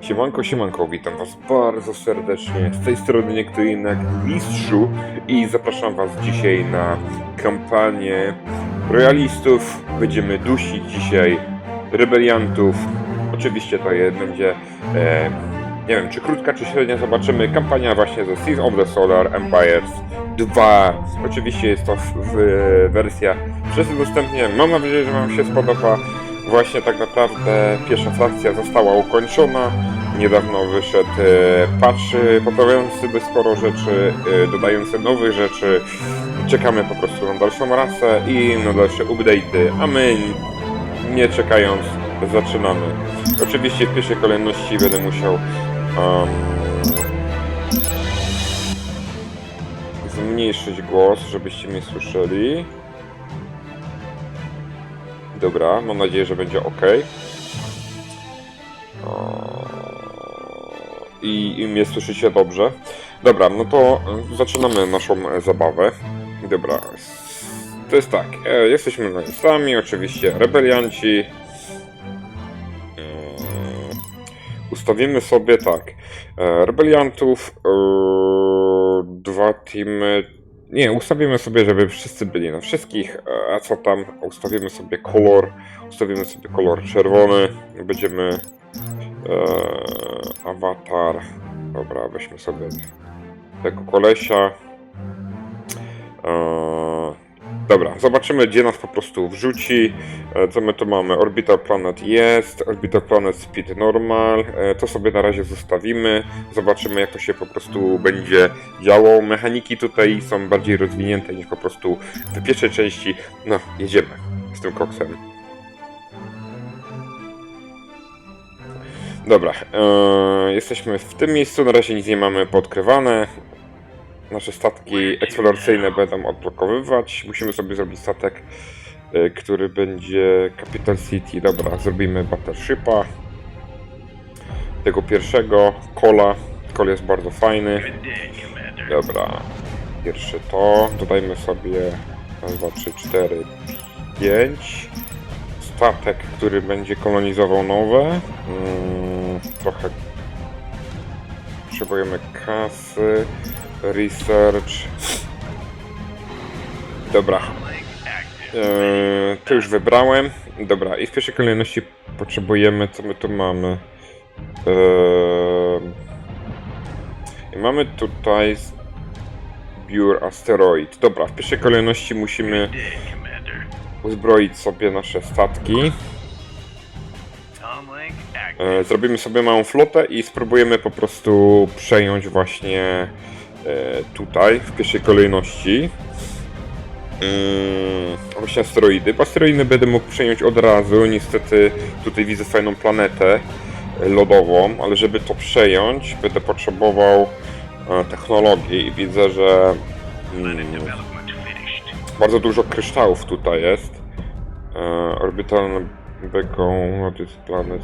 Siemanko, siemanko, witam was bardzo serdecznie. Z tej strony nie kto inny jak Mistrzu i zapraszam was dzisiaj na kampanię royalistów. Będziemy dusić dzisiaj rebeliantów. Oczywiście to będzie, e, nie wiem, czy krótka, czy średnia, zobaczymy. Kampania właśnie ze Seas of the Solar Empires 2. Oczywiście jest to w, w, wersja wszyscy dostępnie. Mam nadzieję, że wam się spodoba. Właśnie tak naprawdę pierwsza frakcja została ukończona. Niedawno wyszedł e, patch e, poprawiający sobie sporo rzeczy, e, dodający nowych rzeczy. Czekamy po prostu na dalszą rasę i na dalsze update'y, a my nie czekając zaczynamy. Oczywiście w pierwszej kolejności będę musiał um, zmniejszyć głos, żebyście mnie słyszeli. Dobra, mam nadzieję, że będzie ok. I, I mnie słyszycie dobrze. Dobra, no to e, zaczynamy naszą e, zabawę. Dobra, to jest tak. E, jesteśmy lojalistami, oczywiście rebelianci. Mm, Ustawimy sobie tak. E, rebeliantów, e, dwa teamy. Nie, ustawimy sobie, żeby wszyscy byli na wszystkich. e, A co tam? Ustawimy sobie kolor. Ustawimy sobie kolor czerwony. Będziemy. E, awatar. Dobra, weźmy sobie tego kolesia. E, dobra, zobaczymy, gdzie nas po prostu wrzuci. E, co my tu mamy? Orbital Planet jest, Orbital Planet Speed Normal. E, to sobie na razie zostawimy. Zobaczymy, jak to się po prostu będzie działo. Mechaniki tutaj są bardziej rozwinięte niż po prostu w pierwszej części. No, jedziemy z tym koksem. Dobra, e, jesteśmy w tym miejscu, na razie nic nie mamy podkrywane. Nasze statki eksploracyjne będą odblokowywać. Musimy sobie zrobić statek, e, który będzie Capital City. Dobra, zrobimy Battleshipa. Tego pierwszego, Kola. Kol jest bardzo fajny. Dobra, pierwszy to. Dodajmy sobie 2, 3, 4, 5 statek, który będzie kolonizował nowe. Mm, trochę potrzebujemy kasy, research. Dobra. Eee, to już wybrałem. Dobra, i w pierwszej kolejności potrzebujemy, co my tu mamy. Eee, mamy tutaj zbiór asteroid. Dobra, w pierwszej kolejności musimy uzbroić sobie nasze statki. E, Zrobimy sobie małą flotę i spróbujemy po prostu przejąć właśnie tutaj w pierwszej kolejności. Ym, Właśnie asteroidy. Bo asteroidy będę mógł przejąć od razu. Niestety tutaj widzę fajną planetę e, lodową, ale żeby to przejąć będę potrzebował e, technologii i widzę, że mm, bardzo dużo kryształów tutaj jest. E, what is planet,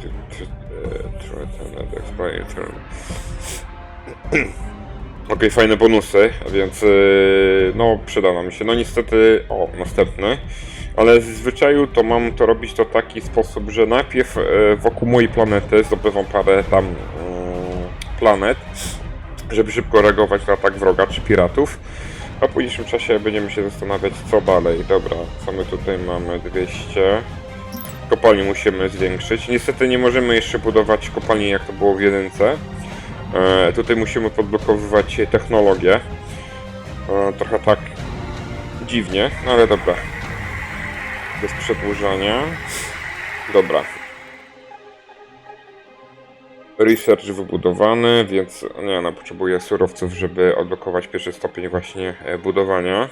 Okej, fajne bonusy, więc yy, no przyda nam się. No niestety, o, następny. Ale z zwyczaju to mam to robić to taki sposób, że najpierw e, wokół mojej planety zdobywam parę tam mm, planet, żeby szybko reagować na atak wroga czy piratów. A w późniejszym czasie będziemy się zastanawiać, co dalej. Dobra, co my tutaj mamy? 200. Kopalni musimy zwiększyć. Niestety nie możemy jeszcze budować kopalni, jak to było w jedynce. E, tutaj musimy podblokowywać technologię. E, trochę tak dziwnie, no ale dobra. Bez przedłużania. Dobra. Research wybudowany, więc nie, no, potrzebuję surowców, żeby odblokować pierwszy stopień właśnie e, budowania.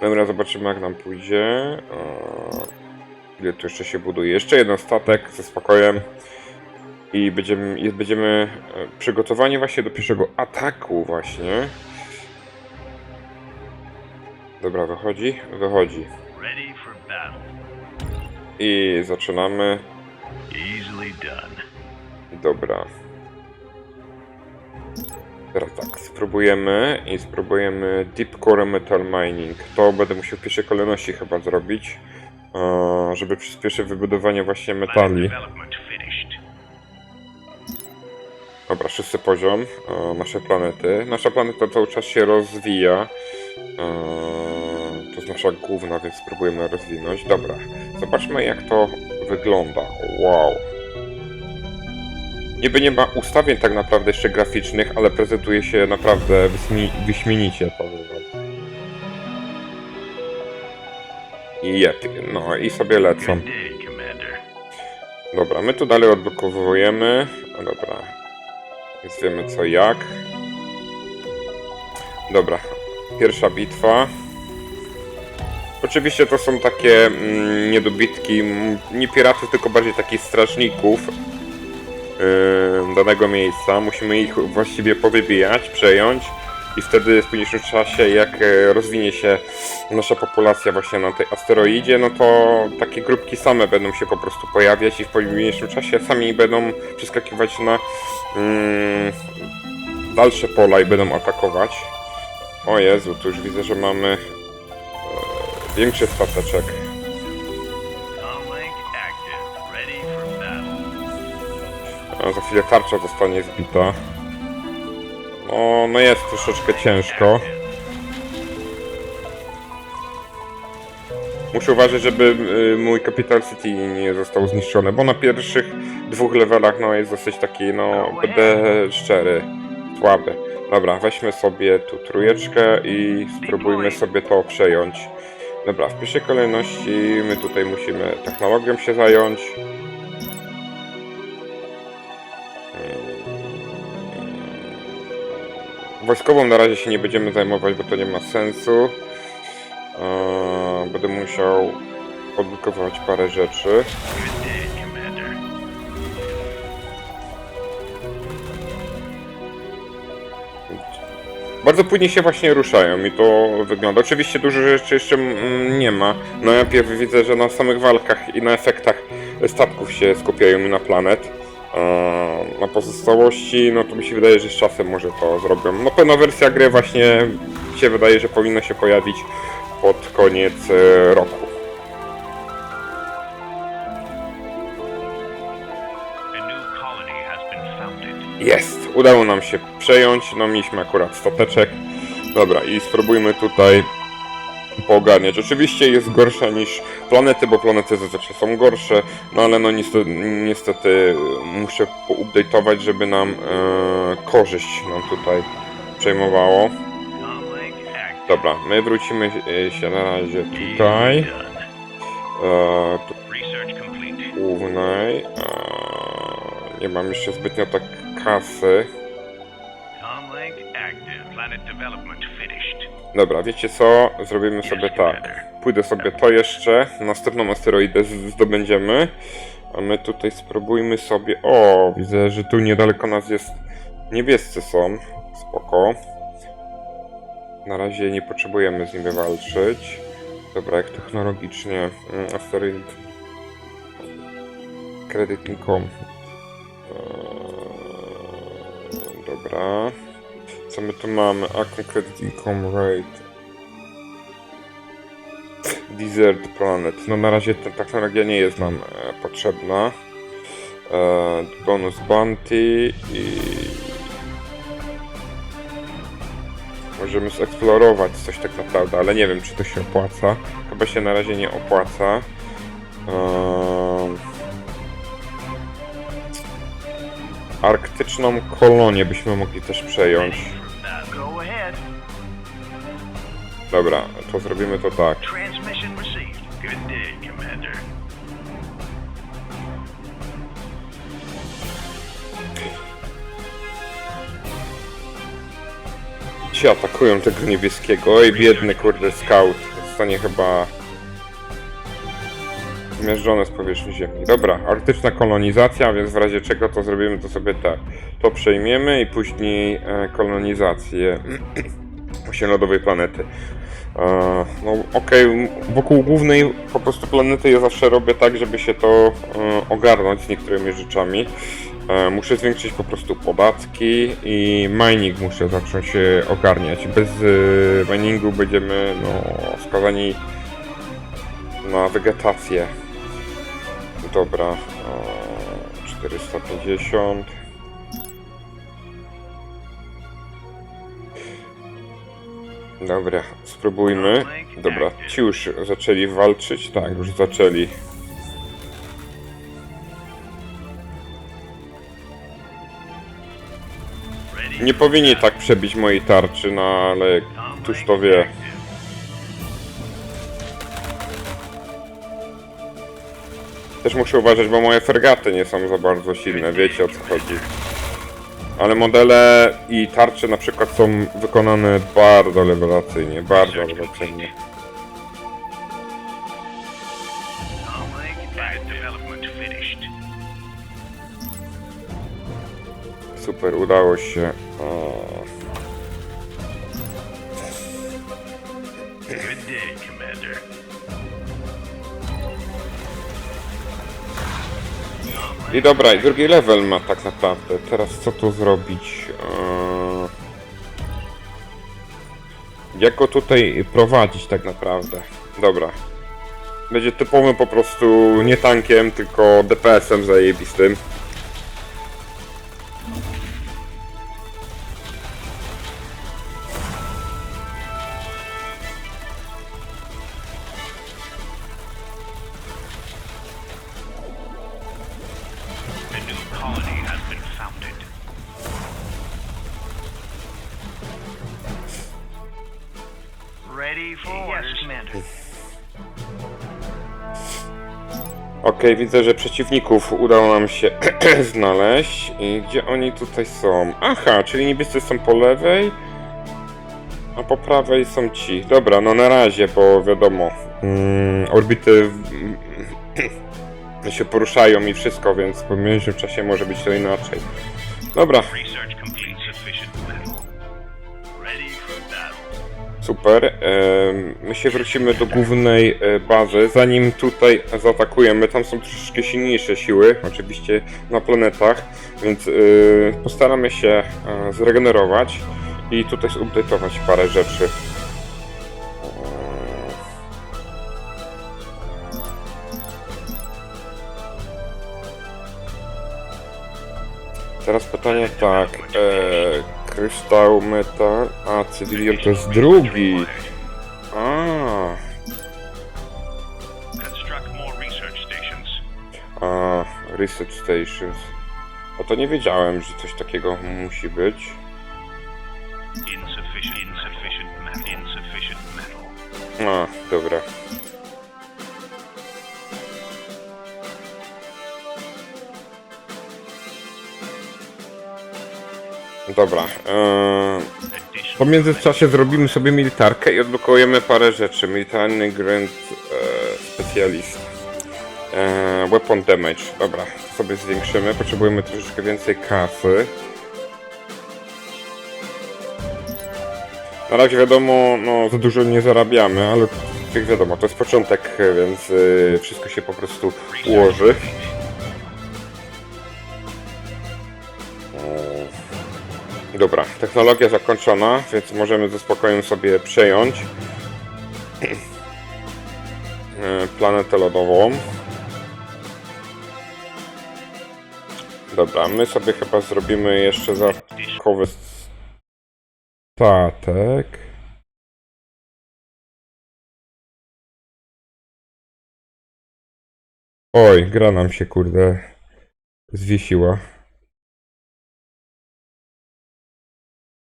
Dobra, zobaczymy jak nam pójdzie. E, ile tu jeszcze się buduje? Jeszcze jeden statek ze spokojem. I będziemy, będziemy e, przygotowani właśnie do pierwszego ataku właśnie. Dobra, wychodzi? Wychodzi. I zaczynamy. Dobra. Teraz tak, spróbujemy i spróbujemy Deep Core Metal Mining. To będę musiał w pierwszej kolejności chyba zrobić, e, żeby przyspieszyć wybudowanie właśnie metali. Szósty poziom, e, nasze planety. Nasza planeta cały czas się rozwija. E, to jest nasza główna, więc spróbujemy rozwinąć. Dobra, zobaczmy jak to wygląda. Wow. Niby nie ma ustawień tak naprawdę jeszcze graficznych, ale prezentuje się naprawdę wyśmi- wyśmienicie, powiem wam. I jep, no i sobie lecą. Dobra, my tu dalej odblokowujemy. Dobra. Więc wiemy co jak. Dobra, pierwsza bitwa. Oczywiście to są takie mm, niedobitki, mm, nie piratów, tylko bardziej takich strażników yy, danego miejsca. Musimy ich właściwie powybijać, przejąć i wtedy w późniejszym czasie, jak e, rozwinie się nasza populacja właśnie na tej asteroidzie, no to takie grupki same będą się po prostu pojawiać i w późniejszym czasie sami będą przeskakiwać na mm, dalsze pola i będą atakować. O Jezu, tu już widzę, że mamy e, większy stateczek. Za chwilę tarcza zostanie zbita. No, no jest troszeczkę ciężko. Muszę uważać, żeby y, mój Capital City nie został zniszczony, bo na pierwszych dwóch levelach no jest dosyć taki, no będę szczery, słaby. Dobra, weźmy sobie tu trójeczkę i spróbujmy sobie to przejąć. Dobra, w pierwszej kolejności my tutaj musimy technologią się zająć. Wojskową na razie się nie będziemy zajmować, bo to nie ma sensu. Eee, Będę musiał odblokować parę rzeczy. Bardzo płynnie się właśnie ruszają i to wygląda. Oczywiście dużo rzeczy jeszcze mm, nie ma. No ja widzę, że na samych walkach i na efektach statków się skupiają na planet. Eee, Na pozostałości, no to mi się wydaje, że z czasem może to zrobią. No pełna wersja gry właśnie się wydaje, że powinna się pojawić pod koniec e, roku. Jest! Udało nam się przejąć, no mieliśmy akurat stateczek. Dobra, i spróbujmy tutaj poogarniać. Oczywiście jest gorsza niż planety, bo planety zazwyczaj są gorsze, no ale no niestety, niestety muszę poupdate'ować, żeby nam e, korzyść nam tutaj przejmowało. Dobra, my wrócimy e, się na razie tutaj, e, tu głównej. E, nie mam jeszcze zbytnio tak kasy. Dobra, wiecie co? Zrobimy sobie tak. Pójdę sobie to jeszcze, następną asteroidę zdobędziemy. A my tutaj spróbujmy sobie... O, widzę, że tu niedaleko nas jest... Niebiescy są. Spoko. Na razie nie potrzebujemy z nimi walczyć. Dobra, jak technologicznie... mm, Asteroid... Kredytnikom. Eee, Dobra. Co my tu mamy? Acon Credit Income Rate. Desert Planet. No na razie ta technologia nie jest nam e, potrzebna. E, bonus Bounty i... Możemy zeksplorować coś tak naprawdę, ale nie wiem czy to się opłaca. Chyba się na razie nie opłaca. Ehm, Arktyczną kolonię byśmy mogli też przejąć. Dobra, to zrobimy to tak. Transmission received. Good day, Commander. Ci atakują tego niebieskiego. Oj, biedny kurde scout. Zostanie chyba zmierzczony z powierzchni Ziemi. Dobra, arktyczna kolonizacja, więc w razie czego to zrobimy to sobie tak. To przejmiemy i później e, kolonizację właśnie lodowej planety. No okej, wokół głównej po prostu planety ja zawsze robię tak, żeby się to e, ogarnąć z niektórymi rzeczami. E, muszę zwiększyć po prostu podatki i mining muszę zacząć e, ogarniać. Bez e, miningu będziemy no, skazani na wegetację. Dobra, e, 450. Dobra, spróbujmy. Dobra, ci już zaczęli walczyć? Tak, już zaczęli. Nie powinni tak przebić mojej tarczy, no ale któż to wie. Też muszę uważać, bo moje fregaty nie są za bardzo silne, wiecie o co chodzi. Ale modele i tarcze na przykład są wykonane bardzo rewelacyjnie, bardzo rewelacyjnie. Super, udało się. O, I dobra, i drugi level ma tak naprawdę. Teraz co tu zrobić? Eee, Jak go tutaj prowadzić tak naprawdę? Dobra. Będzie typowym po prostu nie tankiem, tylko DPS-em zajebistym. Orders, Commander. Okej, widzę, że przeciwników udało nam się znaleźć. I gdzie oni tutaj są? Aha, czyli niebiescy są po lewej, a po prawej są ci. Dobra, no na razie, bo wiadomo, mm, orbity mm, się poruszają i wszystko, więc po mniejszym czasie może być to inaczej. Dobra, Research Super. My się wrócimy do głównej e, bazy. Zanim tutaj zaatakujemy, tam są troszeczkę silniejsze siły, oczywiście na planetach, więc e, postaramy się e, zregenerować i tutaj zupdate'ować parę rzeczy. Teraz pytanie tak, kryształ, metal, a cywilian to jest drugi. A, a, research stations. O to nie wiedziałem, że coś takiego musi być. A, dobra. Dobra. Additional Po międzyczasie zrobimy sobie militarkę i odblokujemy parę rzeczy. Militarny Grand e, Specialist. E, weapon Damage. Dobra, sobie zwiększymy. Potrzebujemy troszeczkę więcej kasy. Na razie wiadomo, no za dużo nie zarabiamy, ale jak wiadomo, to jest początek, więc e, wszystko się po prostu ułoży. Dobra, technologia zakończona, więc możemy ze spokojem sobie przejąć e, planetę lodową. Dobra, my sobie chyba zrobimy jeszcze dodatkowy statek. Oj, gra nam się kurde zwiesiła.